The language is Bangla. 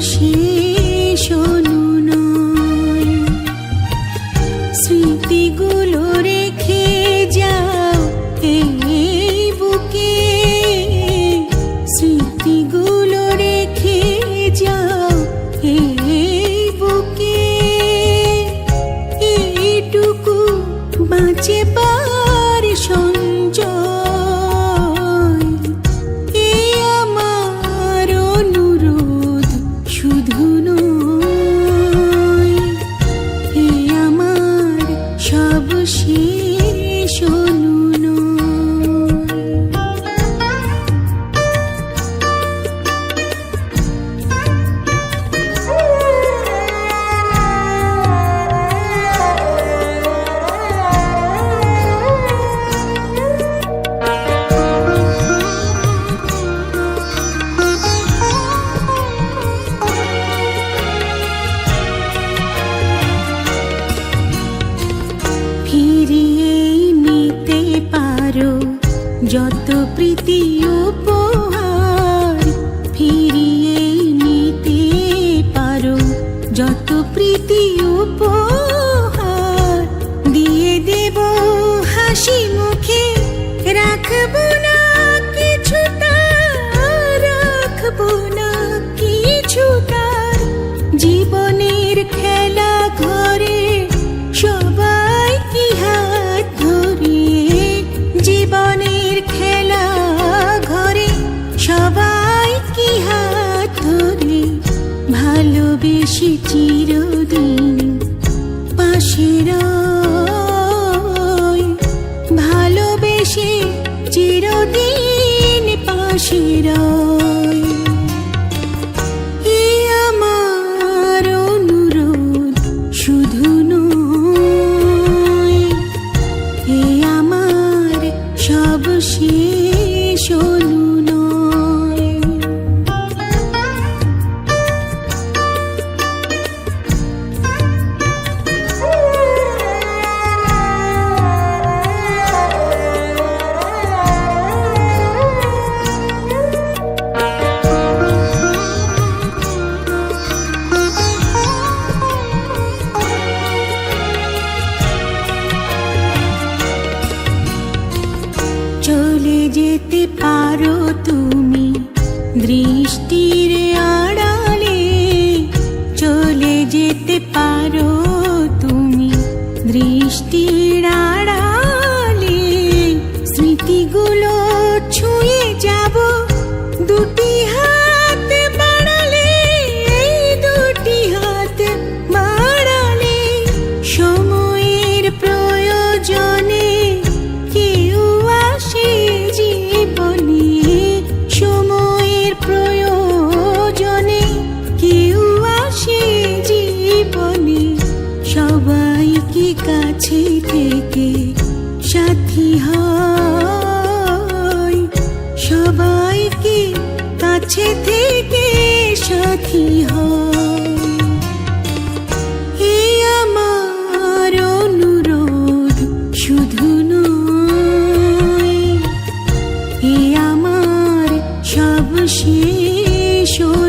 শেষ স্মৃতিগুলো রেখে যাও বুকে। স্মৃতিগুলো রেখে যাও বুকে। এইটুকু বাঁচে পা যত প্রীতি উপহার ফিরিয়ে নিতে পারো, যত প্রীতি উপহার দিয়ে দেব হাসি মুখে, রাখব না কিছু পাশে চিরদিন পাশের ভালোবেসে চিরদিন পাশের যেতে পারো তুমি। দৃষ্টির আড়ালে চলে যেতে পারো তুমি। দৃষ্টির আড়ালে স্মৃতিগুলো ছুঁয়ে যাব দুটি হাত শিশু